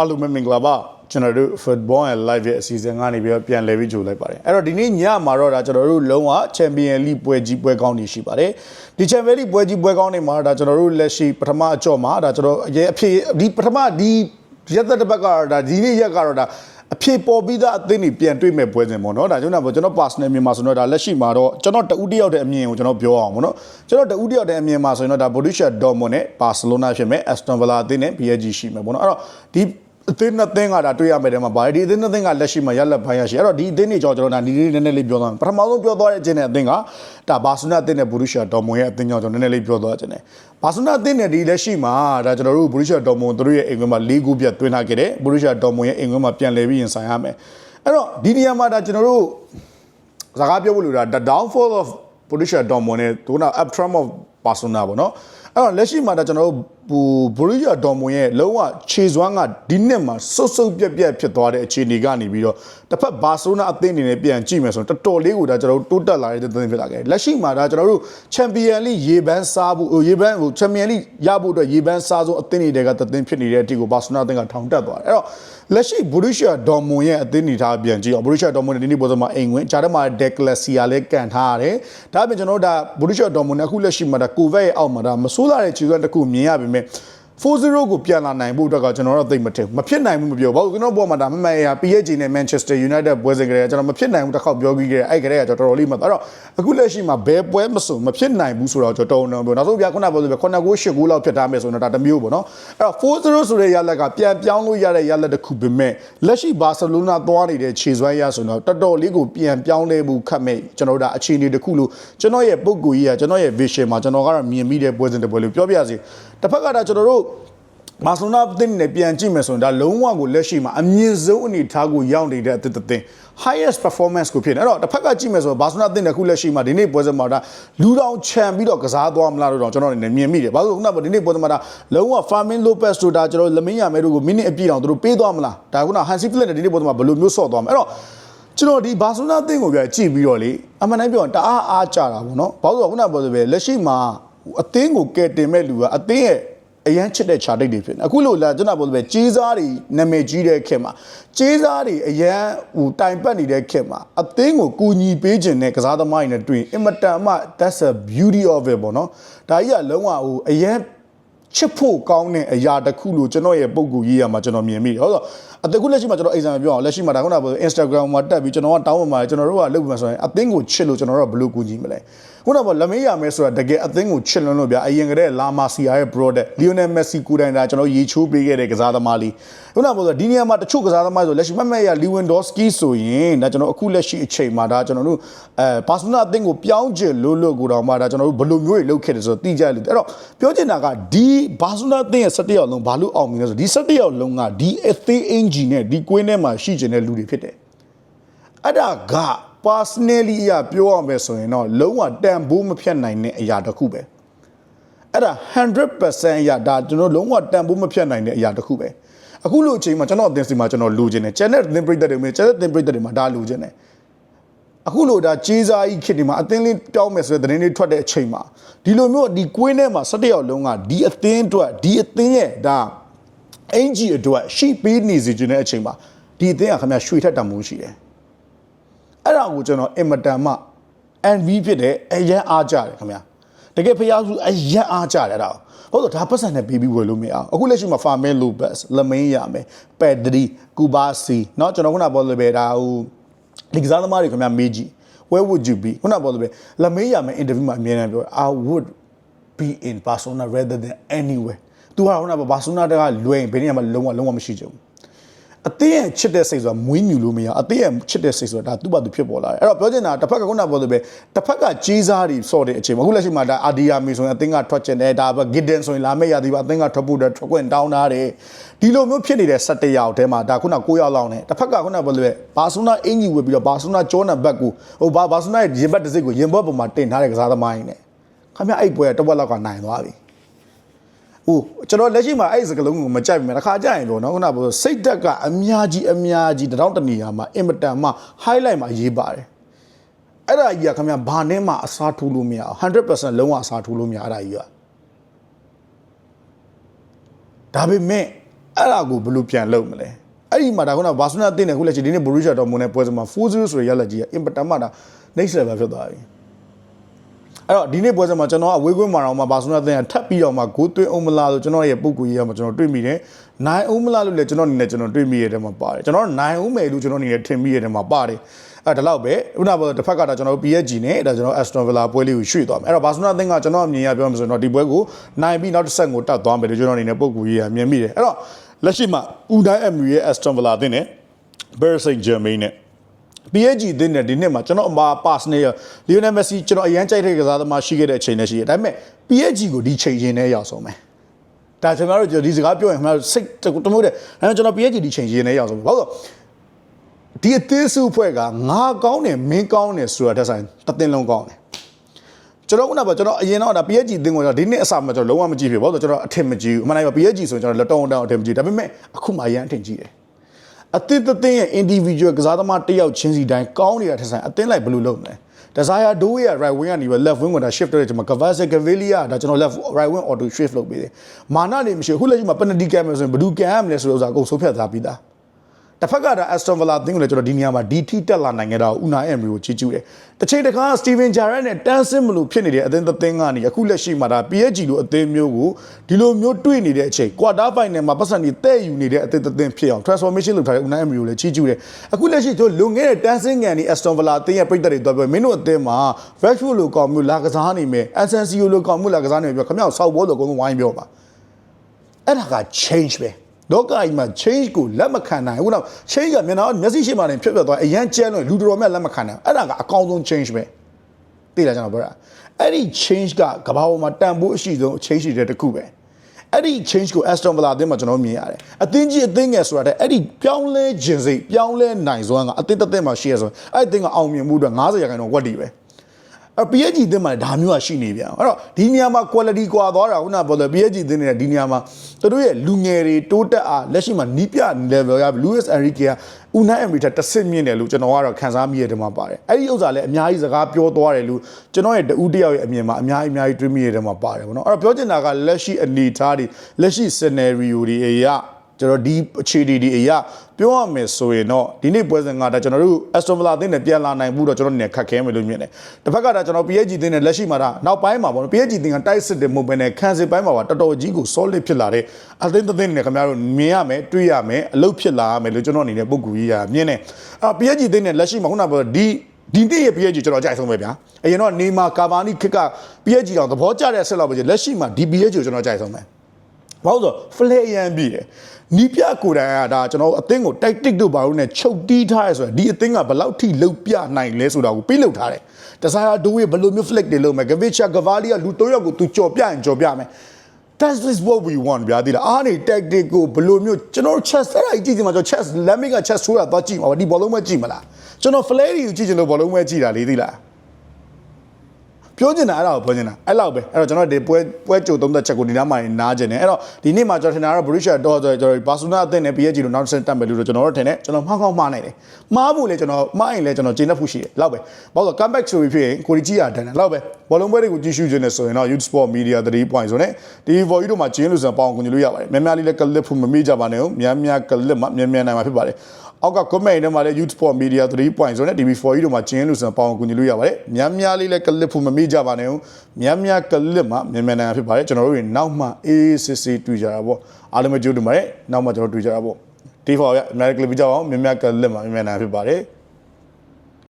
အားလုံးပဲမင်္ဂလာပါကျွန်တော်တို့ football and live ရဲ့အစီအစဉ်ကနေပြီးတော့ပြန်လည်ပြီးကြိုလိုက်ပါတယ်အဲ့တော့ဒီနေ့ညမှာတော့ဒါကျွန်တော်တို့လုံးဝ Champion League ပွဲကြီးပွဲကောင်းတွေရှိပါတယ်ဒီ Champion League ပွဲကြီးပွဲကောင်းတွေမှာဒါကျွန်တော်တို့လက်ရှိပထမအကြော့မှာဒါကျွန်တော်အရေးအဖြစ်ဒီပထမဒီရက်သက်တစ်ပတ်ကတော့ဒါဒီနေ့ရက်ကတော့ဒါအဖြစ်ပေါ်ပြီးသားအသင်းတွေပြန်တွေ့မဲ့ပွဲစဉ်ပေါ့နော်ဒါကျွန်တော်ကျွန်တော် personal မြန်မာဆိုတော့ဒါလက်ရှိမှာတော့ကျွန်တော်တဦးတယောက်တဲ့အမြင်ကိုကျွန်တော်ပြောအောင်ပေါ့နော်ကျွန်တော်တဦးတယောက်တဲ့အမြင်မှာဆိုရင်တော့ဒါ Borussia Dortmund နဲ့ Barcelona ဖြစ်မယ် Aston Villa အသင်းနဲ့ PSG ရှိမယ်ပေါ့နော်အဲ့တော့ဒီ အသင်းနှစ်သင်းကဒါတွေ့ရမယ်တဲ့မှာပါတယ်ဒီအသင်းနှစ်သင်းကလက်ရှိမှာရက်လက်ပိုင်းရရှိအဲ့တော့ဒီအသင်းတွေကြောင့်ကျွန်တော်ဒါဒီနေ့နည်းနည်းလေးပြောသွားမယ်ပထမဆုံးပြောသွားတဲ့အချင်းတဲ့အသင်းကဒါဘာဆူနာအသင်းနဲ့ Borussia Dortmund ရဲ့အသင်းကြောင့်ကျွန်တော်နည်းနည်းလေးပြောသွားခြင်းတယ်ဘာဆူနာအသင်းနဲ့ဒီလက်ရှိမှာဒါကျွန်တော်တို့ Borussia Dortmund တို့ရဲ့အိမ်ခွင်းမှာ၄ဂိုးပြတ်သွင်းထားခဲ့တယ် Borussia Dortmund ရဲ့အိမ်ခွင်းမှာပြန်လည်ပြီးရင်ဆိုင်ရမယ်အဲ့တော့ဒီနေရာမှာဒါကျွန်တော်တို့စကားပြောဖို့လိုတာ the downfall of Borussia Dortmund နဲ့ဒုနာ uptrend of Barcelona ပေါ့နော်အဲ့တော့လက်ရှိမှာဒါကျွန်တော်တို့ ဟို Borussia Dortmund ရဲ့လုံးဝခြေစွမ်းကဒီနှစ်မှာစုပ်စုပ်ပြက်ပြက်ဖြစ်သွားတဲ့အခြေအနေကနေပြီးတော့တစ်ဖက် Barcelona အသင်းအနေနဲ့ပြန်ကြည့်မယ်ဆိုရင်တော်တော်လေးကိုဒါကျွန်တော်တို့တိုးတက်လာတဲ့သင်းဖြစ်လာခဲ့လက်ရှိမှာဒါကျွန်တော်တို့ Champion League ရေပန်းစားဖို့ဟိုရေပန်းဟို Champion League ရဖို့အတွက်ရေပန်းစားဆုံးအသင်းတွေကသင်းဖြစ်နေတဲ့အတီကို Barcelona အသင်းကထောင်တက်သွားတယ်အဲ့တော့လက်ရှိ Borussia Dortmund ရဲ့အသင်းနေထားပြန်ကြည့်အောင် Borussia Dortmund နဲ့ဒီနေ့ပေါ်စမှာအိမ်ဝင်ဂျာတက်မှာ De Glacia လည်းကန်ထားရတယ်ဒါအပြင်ကျွန်တော်တို့ဒါ Borussia Dortmund နဲ့အခုလက်ရှိမှာဒါ Kovac ရဲ့အောက်မှာဒါမဆိုးလာတဲ့ခြေစွမ်းတစ်ခုမြင်ရပါမယ်4-0ကိုပြန်လာနိုင်ဖို့အတွက်ကကျွန်တော်တို့သိမထင်ဘူးမဖြစ်နိုင်ဘူးမပြောဘာလို့ကျွန်တော်ဘောမှာဒါမမရ PSG နဲ့ Manchester United ပွဲစဉ်ကလေးကျွန်တော်မဖြစ်နိုင်ဘူးတစ်ခေါက်ပြောပြီးခဲ့အဲ့ကလေးကကျွန်တော်တော်တော်လေးမှတ်အဲ့တော့အခုလက်ရှိမှာဘယ်ပွဲမစုံမဖြစ်နိုင်ဘူးဆိုတော့ကျွန်တော်တော်တော်ပြောနောက်ဆုံးပြခုနပြောဆိုပြခုနကို8ဂိုးလောက်ဖြစ်ထားမယ်ဆိုတော့ဒါတစ်မျိုးပေါ့နော်အဲ့တော့4-0ဆိုတဲ့ရလက်ကပြန်ပြောင်းလို့ရတဲ့ရလက်တစ်ခုပဲမဲ့လက်ရှိဘာစီလိုနာသွားနေတဲ့ခြေစွမ်းရဆိုတော့တော်တော်လေးကိုပြန်ပြောင်းလဲမှုခတ်မဲ့ကျွန်တော်တို့ဒါအခြေအနေတစ်ခုလို့ကျွန်တော်ရဲ့ပုံကူကြီးကကျွန်တော်ရဲ့ vision မှာကျွန်တော်ကတော့မြင်မိတဲ့ပွဲစဉ်တစ်ပွဲလို့ပြောပြရစီ တစ်ဖက်ကဒါကျွန်တော်တို့ဘာဆိုနာတင်းနဲ့ပြန်ကြည့်မယ်ဆိုရင်ဒါလုံးဝကိုလက်ရှိမှာအမြင့်ဆုံးအနေထားကိုရောက်နေတဲ့အသင်းသင်း highest performance ကိုဖြစ်နေအဲ့တော့တစ်ဖက်ကကြည့်မယ်ဆိုတော့ဘာဆိုနာတင်းနဲ့ခုလက်ရှိမှာဒီနေ့ပွဲစဉ်မှာဒါလူတောင်ချန်ပြီးတော့ကစားသွားမလားလို့တော့ကျွန်တော်အနေနဲ့မြင်မိတယ်ဘာလို့ခုနကဒီနေ့ပွဲစဉ်မှာဒါလုံးဝ Fermin Lopez တို့ဒါကျွန်တော်လမင်းရမဲတို့ကိုမိနစ်အပြည့်အောင်သူတို့ပေးသွားမလားဒါခုန Hansi Flick နဲ့ဒီနေ့ပွဲစဉ်မှာဘယ်လိုမျိုးဆော့သွားမလဲအဲ့တော့ကျွန်တော်ဒီဘာဆိုနာတင်းကိုပြကြည့်ပြီးတော့လေအမှန်တိုင်းပြောရင်တအားအားကြတာပေါ့နော်ဘာလို့လဲခုနကပြောဆိုပဲလက်ရှိမှာ အသင်းကိုကယ်တင်မဲ့လူကအသင်းရဲ့အရန်ချစ်တဲ့ခြာတိတ်တွေဖြစ်နေအခုလို့လာကျွန်တော်ပြောလို့ပဲကြေးစားတွေနာမည်ကြီးတဲ့ခင်မှာကြေးစားတွေအရန်ဟိုတိုင်ပတ်နေတဲ့ခင်မှာအသင်းကိုကူညီပေးခြင်းနဲ့ကစားသမားတွေနဲ့တွေ့ရင်အင်မတန်မှ that's a beauty of it ပေါ့နော်ဒါကြီးကလုံးဝဟိုအရန်ချစ်ဖို့ကောင်းတဲ့အရာတစ်ခုလို့ကျွန်တော်ရဲ့ပုံကူရေးရမှာကျွန်တော်မြင်မိတယ်ဟုတ်ဆို အတကူလက်ရှိမှာကျွန်တော်အိမ်ဆောင်ပြောအောင်လက်ရှိမှာဒါခုနကပြော Instagram မှာတက်ပြီးကျွန်တော်ကတောင်းပန်ပါတယ်ကျွန်တော်တို့ကလုပ်ပြီးမှဆိုရင်အသင်းကိုချစ်လို့ကျွန်တော်တို့ကဘယ်လိုကူညီမလဲခုနကပြောလက်မေးရမယ်ဆိုတာတကယ်အသင်းကိုချစ်လွန်းလို့ဗျာအရင်ကတည်းကလာမာစီယာရဲ့ product Lionel Messi ကိုတိုင်တာကျွန်တော်ရေချိုးပေးခဲ့တဲ့ကစားသမားလေးခုနကပြောဆိုဒီနေရာမှာတချို့ကစားသမားဆိုလက်ရှိမမရ Lewandowski ဆိုရင်ဒါကျွန်တော်အခုလက်ရှိအချိန်မှာဒါကျွန်တော်တို့အဲ Barcelona အသင်းကိုပြောင်းချင်လို့လို့ကိုတော့မှဒါကျွန်တော်တို့ဘယ်လိုမျိုးတွေလုပ်ခဲ့တယ်ဆိုတော့သိကြလို့အဲ့တော့ပြောချင်တာကဒီ Barcelona အသင်းရဲ့17ယောက်လုံးဘာလို့အောင်မြင်လဲဆိုဒီ17ယောက်လုံးကဒီအသေးအင်ဂျီနဲ့ဒီကွင်းထဲမှာရှိကျင်တဲ့လူတွေဖြစ်တယ်အဲ့ဒါက personally အရပြောရမယ်ဆိုရင်တော့လုံးဝတန်ဖိုးမဖြတ်နိုင်တဲ့အရာတစ်ခုပဲအဲ့ဒါ100%အရာဒါကျွန်တော်လုံးဝတန်ဖိုးမဖြတ်နိုင်တဲ့အရာတစ်ခုပဲအခုလိုအချိန်မှာကျွန်တော်အသင်းစီမှာကျွန်တော်လူချင်းတယ်ကျန်တဲ့သင်ပရိသတ်တွေမှာကျန်တဲ့သင်ပရိသတ်တွေမှာဒါလူချင်းတယ်အခုလိုဒါကြေးစားကြီးခေတ်ဒီမှာအသင်းလေးတောင်းမယ်ဆိုတဲ့သတင်းလေးထွက်တဲ့အချိန်မှာဒီလိုမျိုးဒီကွင်းထဲမှာ17ယောက်လုံးကဒီအသင်းအတွက်ဒီအသင်းရဲ့ဒါ အင်ဂျီအတွက်ရှိပေးနေစီခြင်းတဲ့အချိန်မှာဒီအသင်းကခင်ဗျာရွှေထက်တံမိုးရှိတယ် အဲ့ဒါကိုကျွန်တော်အင်မတန်မှ NV ဖြစ်တယ်အရန်အားကြတယ်ခင်ဗျာတကယ်ဖျားစုအရန်အားကြတယ်အဲ့ဒါဟုတ်တော့ဒါပတ်စံနဲ့ပေးပြီးဝယ်လို့မရအောင်အခုလက်ရှိမှာ Farmel Lopez လမင်းရမယ် Pedri Kubasi เนาะကျွန်တော်ခုနပြောလို့ပဲဒါဟိုဒီကစားသမားတွေခင်ဗျာမေးကြည့် where would you be ခုနပြောလို့ပဲလမင်းရမယ် interview မှာအမြဲတမ်းပြော I would be in Barcelona rather than anywhere သူကခုနကဘာဆူနာတကလွယ်ရင်ဘယ်နေရာမှာလုံးဝလုံးဝမရှိကြဘူးအသင်းရဲ့ချစ်တဲ့စိတ်ဆိုတာမွေးမြူလို့မရအသင်းရဲ့ချစ်တဲ့စိတ်ဆိုတာဒါသူ့ဘာသူဖြစ်ပေါ်လာတယ်အဲ့တော့ပြောချင်တာတစ်ဖက်ကခုနကပြောလို့ပဲတစ်ဖက်ကကြီးစားတွေစော့တဲ့အချိန်မှာအခုလက်ရှိမှာဒါအာဒီယာမီဆိုရင်အသင်းကထွက်ချင်တယ်ဒါပဲဂစ်ဒန်ဆိုရင်လာမယ့်ရာသီပါအသင်းကထွက်ဖို့အတွက်ထွက်ခွင့်တောင်းထားတယ်ဒီလိုမျိုးဖြစ်နေတဲ့17ယောက်ထဲမှာဒါခုန9ယောက်လောက်နဲ့တစ်ဖက်ကခုနကပြောလို့ပဲဘာဆူနာအင်ကြီးဝယ်ပြီးတော့ဘာဆူနာဂျောနဘက်ကိုဟိုဘာဘာဆူနာရဲ့ရင်ဘတ်တစ်စိတ်ကိုရင်ဘတ်ပေါ်မှာတင်ထားတဲ့ကစားသမားရင်းနဲ့ခင်ဗျအဲ့ပွဲကတစ်ဝက်လောက်ကနိုင်သွားပြီဟို ကျွန်တော်လက်ရှိမှာအဲ့ဒီစကလုံးကိုမကြိုက်ဘူးမယ်တစ်ခါကြရင်ပေါ့နော်ခုနကပြောစိတ်တက်ကအများကြီးအများကြီးတတောင်းတနေရာမှာအင်မတန်မှ highlight မှာရေးပါတယ်အဲ့ဒါကြီးကခင်ဗျဘာနဲ့မှအစားထိုးလို့မရအောင်100%လုံးဝအစားထိုးလို့မရအဲ့ဒါကြီးကဒါပေမဲ့အဲ့ဒါကိုဘယ်လိုပြန်လုပ်မလဲအဲ့ဒီမှာဒါခုနဘာစနာအသင်းနဲ့ခုလက်ချီဒီနေ့ဘူရူရှာတော်မွန်နဲ့ပွဲစမှာ4-0ဆိုရရလက်ကြီးကအင်ပတမတာ next level ဖြစ်သွားပြီ အဲ့တော့ဒီနေ့ပွဲစမှာကျွန်တော်အဝေးကွင်းမှာတော့မှဘာစနာအသင်းကထပ်ပြီးတော့မှဂိုးသွင်းအောင်မလားဆိုကျွန်တော်ရဲ့ပုံကူကြီးကမှကျွန်တော်တွေ့မိတယ်နိုင်အောင်မလားလို့လည်းကျွန်တော်အနေနဲ့ကျွန်တော်တွေ့မိရတဲ့မှာပါတယ်ကျွန်တော်နိုင်အောင်မယ်လို့ကျွန်တော်အနေနဲ့ထင်မိရတဲ့မှာပါတယ်အဲ့ဒါတော့ပဲခုနကတစ်ဖက်ကဒါကျွန်တော် PSG နဲ့ဒါကျွန်တော် Aston Villa ပွဲလေးကိုရွှေ့သွားမယ်အဲ့တော့ဘာစနာအသင်းကကျွန်တော်အမြင်အရပြောမှဆိုရင်တော့ဒီပွဲကိုနိုင်ပြီးနောက်တစ်ဆက်ကိုတတ်သွားမယ်လို့ကျွန်တော်အနေနဲ့ပုံကူကြီးကမြင်မိတယ်အဲ့တော့လက်ရှိမှာဦးတိုင်းအမရီရဲ့ Aston Villa အသင်းနဲ့ Paris Saint-Germain နဲ့ PSG အသင်းနဲ့ဒီနှစ်မှာကျွန်တော်အမှာ pass နဲ့လီယိုနယ်မက်ဆီကျွန်တော်အရန်ကြိုက်တဲ့ကစားသမားရှိခဲ့တဲ့အချိန်နဲ့ရှိတယ်ဒါပေမဲ့ PSG ကိုဒီချိန်ချင်းနဲ့ရောက်ဆုံးမယ်ဒါကျွန်တော်တို့ဒီစကားပြောရင်ကျွန်တော်စိတ်တမိုးတဲ့ဒါပေမဲ့ကျွန်တော် PSG ဒီချိန်ချင်းနဲ့ရောက်ဆုံးမယ်ဘာလို့ဒီအသေးစုဖွဲ့ကငါကောင်းတယ်မင်းကောင်းတယ်ဆိုတာတက်ဆိုင်တသင်းလုံးကောင်းတယ်ကျွန်တော်ခုနကကျွန်တော်အရင်တော့ဒါ PSG အသင်းကိုကျွန်တော်ဒီနှစ်အစမှာကျွန်တော်လုံးဝမကြည့်ဖြစ်ဘာလို့ကျွန်တော်အထင်မကြီးဘူးအမှန်တိုင်းပါ PSG ဆိုရင်ကျွန်တော်လက်တောင်းတောင်းအထင်မကြီးဒါပေမဲ့အခုမှအရင်အထင်ကြီးတယ် အသစ်သင်းရဲ့ individual ကစားသမားတစ်ယောက်ချင်းစီတိုင်းကောင်းနေတာထက်ဆိုင်အသင်းလိုက်ဘယ်လိုလုပ်မလဲ desire do ရဲ့ right wing ကနေပဲ left wing ကိုဒါ shift လုပ်တယ်ကျွန်တော် Cavazza Cavalier ဒါကျွန်တော် left right wing auto shift လုပ်ပေးတယ်မာနနေမရှိဘူးခုလက်ရှိမှာ penalty ကမ်းမယ်ဆိုရင်ဘယ်သူကမ်းရမလဲဆိုတဲ့ဥစ္စာအကုန်ဆုံးဖြတ်ထားပြီးသား တစ်ဖက်ကဒါ Aston Villa အသင်းကိုလည်းကျွန်တော်ဒီနေရာမှာ DT တက်လာနိုင်ခဲ့တာကို Unai Emery ကိုချီးကျူးတယ်တစ်ချိန်တစ်ခါ Steven Gerrard နဲ့တန်းစင်းမလို့ဖြစ်နေတဲ့အသင်းသင်းကနေအခုလက်ရှိမှာဒါ PSG လိုအသင်းမျိုးကိုဒီလိုမျိုးတွေ့နေတဲ့အချိန် quarter final မှာပတ်စံနေတဲ့ယူနေတဲ့အသင်းသင်းဖြစ်အောင် transformation လုပ်ထားတဲ့ Unai Emery ကိုလည်းချီးကျူးတယ်အခုလက်ရှိတို့လွန်ခဲ့တဲ့တန်းစင်းကန်ဒီ Aston Villa အသင်းရဲ့ပြည်သက်တွေတော့ပြောမင်းတို့အသင်းမှာ Rashford လိုကောင်မျိုးလာကစားနေမယ် Asensio လိုကောင်မျိုးလာကစားနေမယ်ပြောခမောက်ဆောက်ဘောလို့အကုန်လုံးဝိုင်းပြောပါအဲ့ဒါက change ပဲ လောကကြီးမှာ change ကိုလက်မခံနိုင်ဘူးနော် change ကမျက်နှာမျက်စိရှိမှနေဖြစ်ပြသွားအရန်ကျဲလို့လူတော်များလက်မခံနိုင်အဲ့ဒါကအကောင်းဆုံး change ပဲသိလားကျွန်တော်ပြောတာအဲ့ဒီ change ကကဘာပေါ်မှာတန်ဖိုးအရှိဆုံး change တွေတစ်ခုပဲအဲ့ဒီ change ကို Aston Villa အသင်းမှာကျွန်တော်မြင်ရတယ်အသင်းကြီးအသင်းငယ်ဆိုတာတဲ့အဲ့ဒီပြောင်းလဲခြင်းစိတ်ပြောင်းလဲနိုင်စွမ်းကအသင်းတစ်သင်းမှာရှိရဆိုရင်အဲ့ဒီအသင်းကအောင်မြင်မှုအတွက်90ရာခိုင်နှုန်းဝက်တီပဲ အ PSG အသင်းမှာဒါမျိုးကရှိနေပြန်အဲ့တော့ဒီနေရာမှာ quality ကွာသွားတာခုနကပြောတယ် PSG အသင်းတွေကဒီနေရာမှာသူတို့ရဲ့လူငယ်တွေတိုးတက်အားလက်ရှိမှာနီးပြ level ရ Luis Enrique က Unai Emery ထက်တစ်ဆင့်မြင့်တယ်လို့ကျွန်တော်ကတော့ခန်းစားမိရတဲ့မှာပါတယ်အဲ့ဒီဥစ္စာလည်းအများကြီးစကားပြောသွားတယ်လို့ကျွန်တော်ရဲ့တဦးတယောက်ရဲ့အမြင်မှာအများကြီးအများကြီးတွေးမိရတဲ့မှာပါတယ်ဗောနော်အဲ့တော့ပြောချင်တာကလက်ရှိအနေအထားတွေလက်ရှိ scenario တွေအရာ ကျွန်တော်ဒီအခြေအနေဒီအရာပြောရမယ်ဆိုရင်တော့ဒီနေ့ပွဲစဉ်ကဒါကျွန်တော်တို့ Aston Villa အသင်းနဲ့ပြန်လာနိုင်မှုတော့ကျွန်တော်အနေနဲ့ခက်ခဲမယ်လို့မြင်တယ်။တစ်ဖက်ကဒါကျွန်တော် PSG အသင်းနဲ့လက်ရှိမှာဒါနောက်ပိုင်းမှာပေါ့နော် PSG အသင်းကတိုက်စစ်တယ်မဟုတ်ဘဲနဲ့ခံစစ်ပိုင်းမှာပါတော်တော်ကြီးကို solid ဖြစ်လာတဲ့အသင်းတစ်သင်းနဲ့ခင်ဗျားတို့မြင်ရမယ်တွေးရမယ်အလုပ်ဖြစ်လာရမယ်လို့ကျွန်တော်အနေနဲ့ပုံကူကြီးရမြင်တယ်။အော် PSG အသင်းနဲ့လက်ရှိမှာခုနကပြောဒီဒီနေ့ရဲ့ PSG ကျွန်တော်အကြိုက်ဆုံးပဲဗျာ။အရင်တော့နေမာကာဗာနီခစ်က PSG တောင်သဘောကျတဲ့ဆက်လောက်ပဲလက်ရှိမှာဒီ PSG ကိုကျွန်တော်အကြိုက်ဆုံးပဲ။ ဘာလို့ဆို flare ရမ်းပြီးတယ်နီးပြကိုယ်တိုင်ကဒါကျွန်တော်အသင်းကိုတိုက်တစ်တို့ဘာလို့နဲ့ချုပ်တီးထားရဲဆိုတော့ဒီအသင်းကဘယ်လောက်ထိလုတ်ပြနိုင်လဲဆိုတာကိုပေးလုပ်ထားတယ်တစားရဒိုးရဲ့ဘယ်လိုမျိုး flick တွေလုပ်မယ်ဂဗစ်ချာဂဗာလီကလူ၃ယောက်ကိုသူကြော်ပြရင်ကြော်ပြမယ် That's is what we want ဗျာဒီလားအားနေ tactic ကိုဘယ်လိုမျိုးကျွန်တော် chess အဲ့ဒါကြီးကြည့်ချင်မှာကျွန်တော် chess လက်မိတ်က chess ဆိုးတာသွားကြည့်မှာပါဒီဘောလုံးပဲကြည့်မလားကျွန်တော် flare ကိုကြည့်ချင်လို့ဘောလုံးပဲကြည့်တာလေဒီလား ပြောချင်တာအဲ့ဒါကိုပြောချင်တာအဲ့လောက်ပဲအဲ့တော့ကျွန်တော်ဒီပွဲပွဲကြိုသုံးသက်ချက်ကိုဒီနားမှာနားချင်တယ်အဲ့တော့ဒီနေ့မှာကျွန်တော်ထင်တာကတော့ Borussia Dortmund ဆိုတော့ကျွန်တော်ဘာစီလိုနာအသင်းနဲ့ PSG တို့နောက်ဆက်တက်မယ်လို့ကျွန်တော်တို့ထင်တယ်ကျွန်တော်မှားကောင်းမှားနိုင်တယ်မှားဖို့လေကျွန်တော်မှားရင်လည်းကျွန်တော်ကျေနပ်ဖို့ရှိတယ်လောက်ပဲဘာလို့ comeback ဆိုပြီးဖြစ်ရင်ကိုရီကြီးရတန်းတယ်လောက်ပဲဘောလုံးပွဲတွေကိုကြည့်ရှုခြင်းနဲ့ဆိုရင်တော့ Youth Sport Media 3 point ဆိုနဲ့ဒီ voice တို့မှာကျင်းလို့ဆိုပေါအောင်ကူညီလို့ရပါတယ်များများလေးလည်း clip ဖို့မမေ့ကြပါနဲ့ဦးများများ clip မှာများများနိုင်မှာဖြစ်ပါတယ်အောက်က comment ထဲမှာလည်း Youth Sport Media 3 point ဆိုနဲ့ TV4 ကြီးတို့မှာကျင်းလို့ဆိုပေါအောင်ကူညီလို့ရပါတယ်များများလေးလည်း clip ဖို့မမေ့ကြပါနဲ့ဦးများများ clip မှာများများနိုင်မှာဖြစ်ပါတယ်ကျွန်တော်တို့တွေနောက်မှအေးစစ်စစ်တွေ့ကြတာပေါ့အားလုံးပဲကြိုးတူပါတယ်နောက်မှကျွန်တော်တွေ့ကြတာပေါ့ TV4 ရအများကြီး clip ကြအောင်များများ clip မှာများများနိုင်မှာဖြစ်ပါတယ်